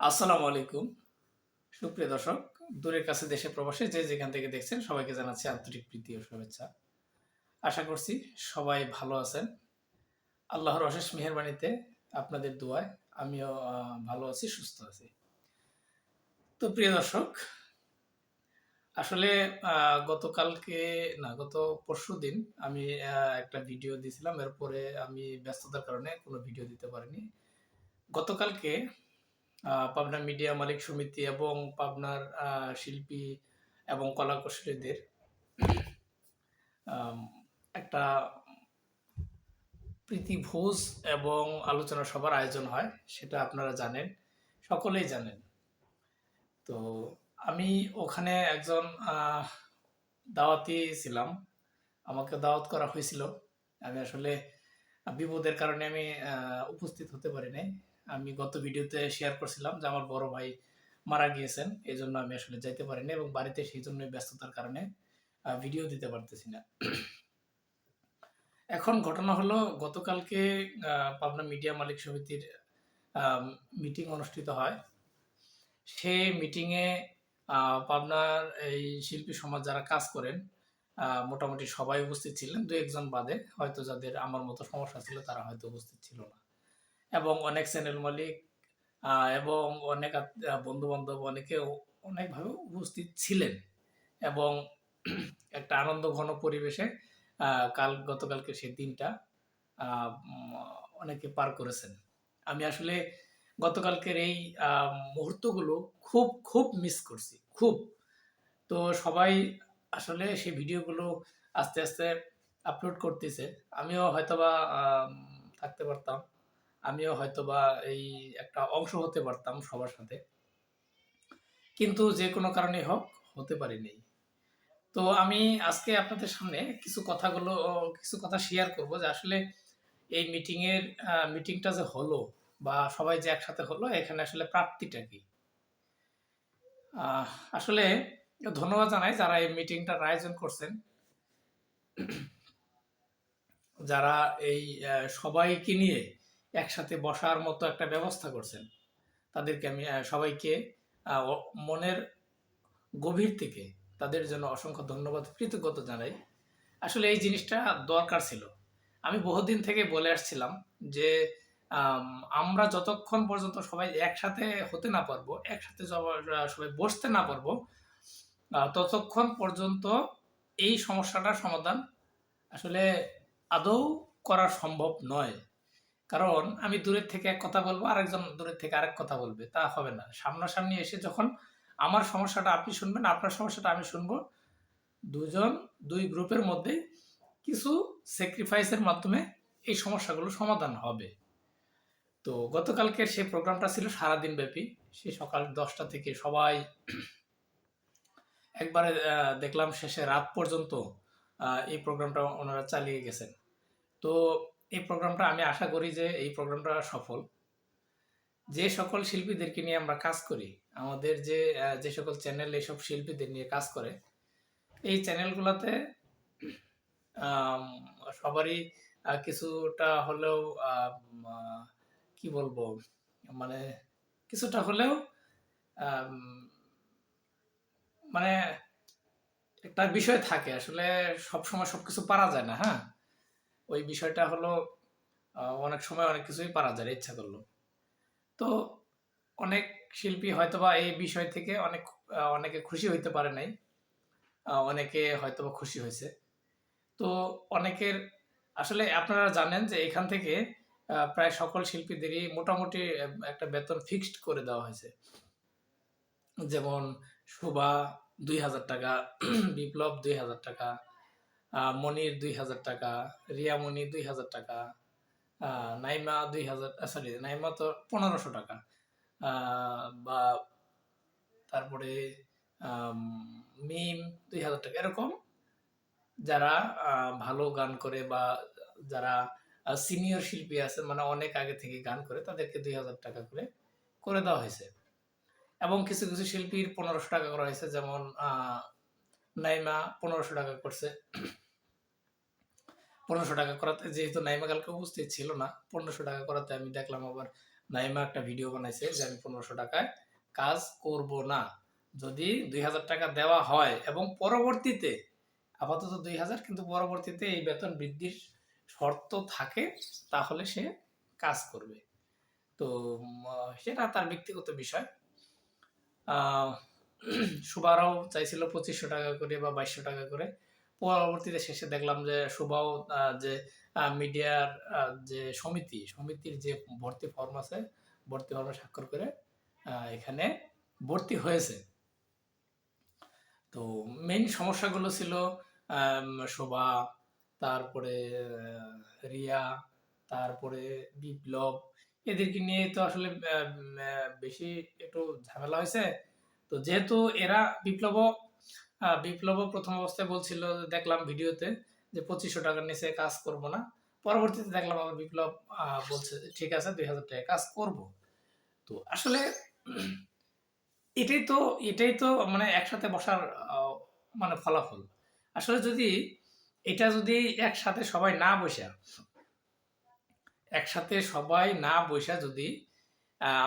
আসসালামু আলাইকুম। সুপ্রিয় দর্শক, দূরের কাছে দেশে প্রবাসে যে যেখান থেকে দেখছেন, সবাইকে জানাচ্ছি আন্তরিক প্রীতি ও শুভেচ্ছা। আশা করছি সবাই ভালো আছেন। আল্লাহর অশেষ মেহরবানিতে আপনাদের দোয়ায় আমিও ভালো আছি, সুস্থ আছি। তো প্রিয় দর্শক, আসলে গতকালকে, না, গত পরশু দিন আমি একটা ভিডিও দিয়েছিলাম। এরপরে আমি ব্যস্ততার কারণে কোনো ভিডিও দিতে পারিনি। গতকালকে পাবনা মিডিয়া মালিক সমিতি এবং পাবনার শিল্পী এবং কলা কুশলীদের একটা প্রীতি ভোজ এবং আলোচনা সভার আয়োজন হয়, সেটা আপনারা জানেন, সকলেই জানেন। তো আমি ওখানে একজন দাওয়াতি ছিলাম। আমাকে দাওয়াত করা হয়েছিল। আমি আসলে বিপদের কারণে আমি উপস্থিত হতে পারি নাই আমি গত ভিডিওতে শেয়ার করছিলাম যে আমার বড় ভাই মারা গিয়েছেন এই জন্য আমি আসলে যাইতে পারিনি এবং বাড়িতে সেই জন্য ব্যস্ততার কারণে ভিডিও দিতে পারতেছি না। এখন ঘটনা হলো, গতকালকে পাবনা মিডিয়া মালিক সমিতির মিটিং অনুষ্ঠিত হয়। সেই মিটিংয়ে পাবনার এই শিল্পী সমাজ যারা কাজ করেন মোটামুটি সবাই উপস্থিত ছিলেন, দু একজন বাদে, হয়তো যাদের আমার মতো সমস্যা ছিল তারা হয়তো উপস্থিত ছিল না। এবং অনেক চ্যানেল মালিক এবং অনেক বন্ধু বান্ধব অনেকে অনেকভাবে উপস্থিত ছিলেন। এবং একটা আনন্দ ঘন পরিবেশে কাল, গতকালকে সেই দিনটা অনেকে পার করেছেন। আমি আসলে গতকালকের এই মুহূর্তগুলো খুব খুব মিস করছি, খুব। তো সবাই আসলে সেই ভিডিওগুলো আস্তে আস্তে আপলোড করতেছে। আমিও হয়তোবা থাকতে পারতাম। আমিও হয়তোবা এই একটা অংশ হতে পারতাম সবার সাথে। কিন্তু যে কোনো কারণে হোক, হতে পারিনি। তো আমি আজকে আপনাদের সামনে কিছু কথাগুলো, কিছু কথা শেয়ার করব যে আসলে এই মিটিংয়ের মিটিংটা যে হলো বা সবাই যে একসাথে হলো, এখানে আসলে প্রাপ্তিটা কি? আসলে ধন্যবাদ জানাই যারা এই মিটিংটার আয়োজন করছেন। যারা এই সবাইকে নিয়ে একসাথে বসার মতো একটা ব্যবস্থা করছেন। তাদেরকে আমি সবাইকে মনের গভীর থেকে তাদের জন্য অসংখ্য ধন্যবাদ, কৃতজ্ঞতা জানাই। আসলে এই জিনিসটা দরকার ছিল। আমি বহুদিন থেকে বলে আসছিলাম যে আমরা যতক্ষণ পর্যন্ত সবাই একসাথে হতে না পারব, একসাথে সবাই বসতে না পারব ততক্ষণ পর্যন্ত এই সমস্যাটার সমাধান আসলে আদৌ করা সম্ভব নয়। কারণ আমি দূরের থেকে এক কথা বলব, আরেকজন দূরের থেকে আরেক কথা বলবে, তা হবে না। সামনাসামনি এসে যখন আমার সমস্যাটা আপনি শুনবেন, আপনার সমস্যাটা আমি শুনব, দুজন, দুই গ্রুপের মধ্যে কিছু স্যাক্রিফাইসের মাধ্যমে এই সমস্যাগুলো সমাধান হবে। তো গতকালকের সেই প্রোগ্রামটা ছিল সারাদিন ব্যাপী সে সকাল দশটা থেকে সবাই একবারে দেখলাম শেষে রাত পর্যন্ত এই প্রোগ্রামটা ওনারা চালিয়ে গেছেন। তো এই প্রোগ্রামটা আমি আশা করি যে এই প্রোগ্রামটা সফল। যে সকল শিল্পীদেরকে নিয়ে আমরা কাজ করি, আমাদের যে যে সকল চ্যানেল এইসব শিল্পীদের নিয়ে কাজ করে, এই চ্যানেলগুলোতে সবারই কিছুটা হলেও কি বলব মানে কিছুটা হলেও মানে একটা বিষয় থাকে, আসলে সবসময় সবকিছু পারা যায় না হ্যাঁ? ওই বিষয়টা হলো অনেক সময় অনেক কিছুই পারা যায়, ইচ্ছা করল তো অনেক শিল্পী হয়তোবা এই বিষয় থেকে অনেক অনেকে খুশি হইতে পারে নাই অনেকে হয়তোবা খুশি হয়েছে। তো অনেকের, আসলে আপনারা জানেন যে এখান থেকে প্রায় সকল শিল্পীদেরই মোটামুটি একটা বেতন ফিক্সড করে দেওয়া হয়েছে। যেমন শোভা দুই হাজার টাকা, বিপ্লব দুই হাজার টাকা মনির দুই হাজার টাকা, রিয়া মনি দুই হাজার টাকা নাইমা দুই হাজার সরি নাইমা তো পনেরোশো টাকা। বা তারপরে মিম দুই হাজার টাকা। এরকম যারা ভালো গান করে বা যারা সিনিয়র শিল্পী আছে মানে অনেক আগে থেকে গান করে, তাদেরকে দুই হাজার টাকা করে করে দেওয়া হয়েছে। এবং কিছু কিছু শিল্পীর পনেরোশো টাকা করা হয়েছে, যেমন নাইমা পনেরোশো টাকা করছে। পনেরোশো টাকা করাতে, যেহেতু নাইমা কালকে উপস্থিত ছিল না, পনেরোশো টাকা করাতে আমি দেখলাম আবার নাইমা একটা ভিডিও বানাইছে যে আমি পনেরোশো টাকায় কাজ করব না। যদি দুই হাজার টাকা দেওয়া হয় এবং পরবর্তীতে, আপাতত দুই হাজার, কিন্তু পরবর্তীতে এই বেতন বৃদ্ধির শর্ত থাকে, তাহলে সে কাজ করবে। তো সেটা তার ব্যক্তিগত বিষয়। সুবারাও চাইছিল পঁচিশশো টাকা করে বা বাইশশো টাকা করে। পরবর্তীতে শেষে দেখলাম যে সুবাও যে মিডিয়ার যে সমিতি, সমিতির যে ভর্তি ফর্ম আছে, ভর্তি ফর্মে স্বাক্ষর করে এখানে ভর্তি হয়েছে। তো মেইন সমস্যাগুলো ছিল শোভা, তারপরে রিয়া, তারপরে বিপ্লব, এদেরকে নিয়ে তো আসলে বেশি একটু ঝামেলা হয়েছে। তো যেহেতু এরা বিপ্লব বিপ্লব প্রথম অবস্থায় বলছিল দেখলাম ভিডিওতে যে, পঁচিশশো টাকার নিচে কাজ করব না। পরবর্তীতে দেখলাম আবার বিপ্লব বলছে ঠিক আছে, দুই হাজার টাকা কাজ করব। তো আসলে এটাই তো এটাই তো মানে একসাথে বসার মানে ফলাফল। আসলে যদি এটা যদি একসাথে সবাই না বসে, একসাথে সবাই না বসে যদি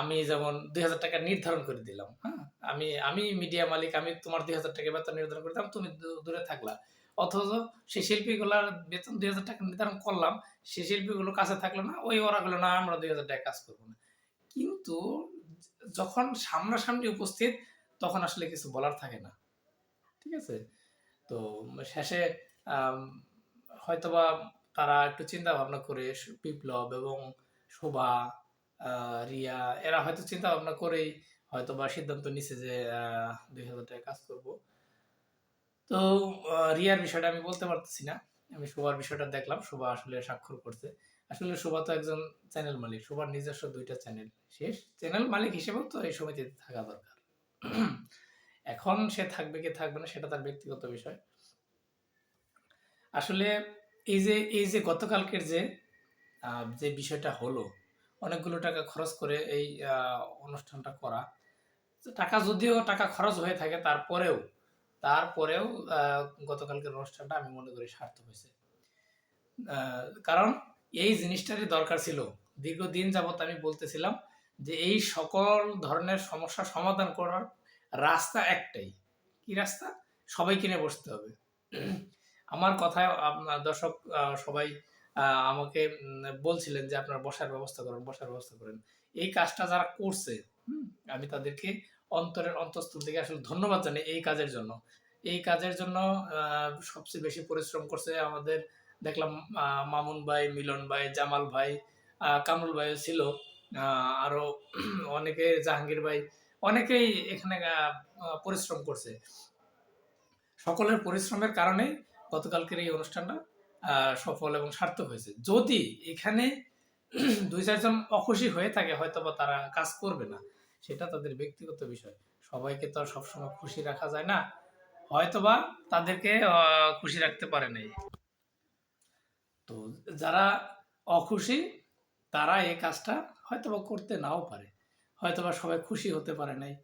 আমি যেমন দুই হাজার টাকা নির্ধারণ করে দিলাম হ্যাঁ? আমি আমি মিডিয়া মালিক, আমি তোমার দুই হাজার টাকা বেতন নির্ধারণ করে দিলাম, তুমি দূরে থাকলা। অথচ সেই শিল্পীগুলার বেতন দুই হাজার টাকা নির্ধারণ করলাম, সেই শিল্পীগুলো কাছে থাকল না, ওই ওরা গুলো না, আমরা দুই হাজার টাকা কাজ করব না। কিন্তু যখন সামনাসামনি উপস্থিত, তখন আসলে কিছু বলার থাকে না। ঠিক আছে? তো শেষে হয়তোবা তারা একটু চিন্তা ভাবনা করে, বিপ্লব এবং শোভা রিয়া, এরা হয়তো চিন্তা ভাবনা করেই হয়তোবা সিদ্ধান্ত নিছে যে দুই হাজার টাকা কাজ করব। তো রিয়ার বিষয়টা আমি বলতে পারতেছি না। আমি শোভার বিষয়টা দেখলাম। শোভা আসলে স্বাক্ষর করছে। আসলে শোভা তো একজন চ্যানেল মালিক। শোভার নিজস্ব দুইটা চ্যানেল। শেষ চ্যানেল মালিক হিসেবেও তো এই সমিতিতে থাকা দরকার। এখন সে থাকবে কি থাকবে না, সেটা তার ব্যক্তিগত বিষয়। আসলে এই যে এই যে গতকালকের যে যে বিষয়টা হলো অনেকগুলো টাকা খরচ করে এই অনুষ্ঠানটা করা। টাকা যদিও টাকা খরচ হয়ে থাকে, তারপরেও তারপরেও গতকালকের অনুষ্ঠানটা আমি মনে করি সার্থক হয়েছে। কারণ এই জিনিসটারই দরকার ছিল। দীর্ঘদিন যাবত আমি বলতেছিলাম যে এই সকল ধরনের সমস্যা সমাধান করার রাস্তা একটাই। কি রাস্তা? সবাই কিনে বসতে হবে। আমার কথায় আপনার দর্শক সবাই আমাকে বলছিলেন যে আপনার বসার ব্যবস্থা করেন বসার ব্যবস্থা করেন। এই কাজটা যারা করছে আমি তাদেরকে অন্তরের অন্তঃস্থল থেকে আসলে ধন্যবাদ জানাই এই কাজের জন্য। এই কাজের জন্য সবচেয়ে বেশি পরিশ্রম করছে আমাদের দেখলাম মামুন ভাই মিলন ভাই জামাল ভাই কামরুল ভাই ছিল আহ, আরও অনেকে জাহাঙ্গীর ভাই অনেকেই এখানে পরিশ্রম করছে। সকলের পরিশ্রমের কারণে গতকালকের এই অনুষ্ঠানটা সফল এবং সার্থক হয়েছে। যদি এখানে দুই, চারজন অখুশি হয়ে থাকে হয়তো বা তারা কাজ করবে না। সেটা তাদের ব্যক্তিগত বিষয়। সবাইকে তো সবসময় খুশি রাখা যায় না। হয়তোবা তাদেরকে খুশি রাখতে পারে নাই। তো যারা অখুশি, তারা এই কাজটা হয়তোবা করতে নাও পারে। হয়তোবা সবাই খুশি হতে পারে নাই।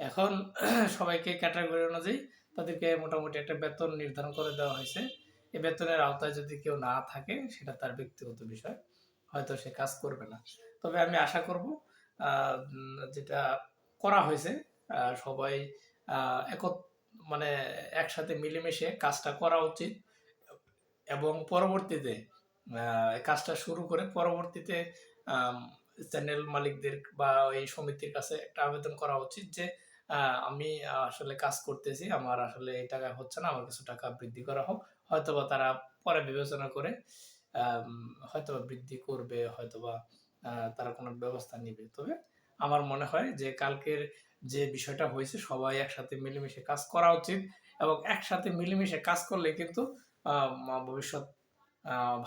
এখন সবাইকে ক্যাটাগরি অনুযায়ী তাদেরকে মোটামুটি একটা বেতন নির্ধারণ করে দেওয়া হয়েছে। এই বেতনের আওতায় যদি কেউ না থাকে, সেটা তার ব্যক্তিগত বিষয়, হয়তো সে কাজ করবে না। তবে আমি আশা করব যেটা করা হয়েছে সবাই মানে একসাথে মিলেমিশে কাজটা করা উচিত এবং পরবর্তীতে কাজটা শুরু করে পরবর্তীতে চ্যানেল মালিকদের বা এই সমিতির কাছে একটা আবেদন করা উচিত যে আমি আসলে কাজ করতেছি, আমার আসলে এই টাকা হচ্ছে না, আমার কিছু টাকা বৃদ্ধি করা হোক। হয়তোবা তারা পরে বিবেচনা করে হয়তোবা বৃদ্ধি করবে, হয়তোবা তারা কোনো ব্যবস্থা নেবে। তবে আমার মনে হয় যে কালকের যে বিষয়টা হয়েছে, সবাই একসাথে মিলেমিশে কাজ করা উচিত এবং একসাথে মিলেমিশে কাজ করলে কিন্তু ভবিষ্যৎ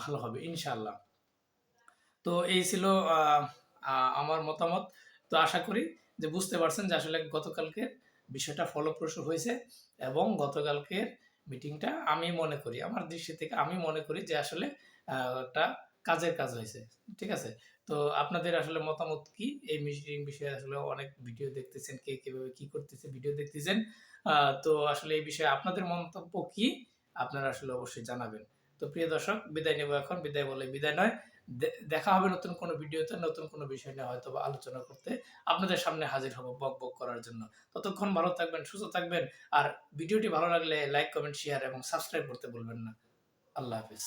ভালো হবে ইনশাল্লাহ তো এই ছিল আমার মতামত। তো আশা করি যে বুঝতে পারছেন যে আসলে গতকালকে বিষয়টা ফলপ্রসূ হয়েছে এবং গতকালকের মিটিংটা আমি মনে করি, আমার দৃষ্টি থেকে আমি মনে করি যে আসলে একটা কাজের কাজ হয়েছে, ঠিক আছে? তো আপনাদের আসলে মতামত কি? এই মিটিং বিষয়ে আসলে অনেক ভিডিও দেখতেছেন, কে কীভাবে কি করতেছে ভিডিও দেখতেছেন। তো আসলে এই বিষয়ে আপনাদের মন্তব্য কি? আপনারা আসলে অবশ্যই জানাবেন। তো প্রিয় দর্শক, বিদায় নেব এখন, বিদায় বলে বিদায় নয়। দেখা হবে নতুন কোনো ভিডিওতে, নতুন কোনো বিষয় নিয়ে হয়তো বা আলোচনা করতে আপনাদের সামনে হাজির হব বক বক করার জন্য। ততক্ষণ ভালো থাকবেন, সুস্থ থাকবেন, আর ভিডিওটি ভালো লাগলে লাইক, কমেন্ট শেয়ার এবং সাবস্ক্রাইব করতে বলবেন না। আল্লাহ হাফিজ।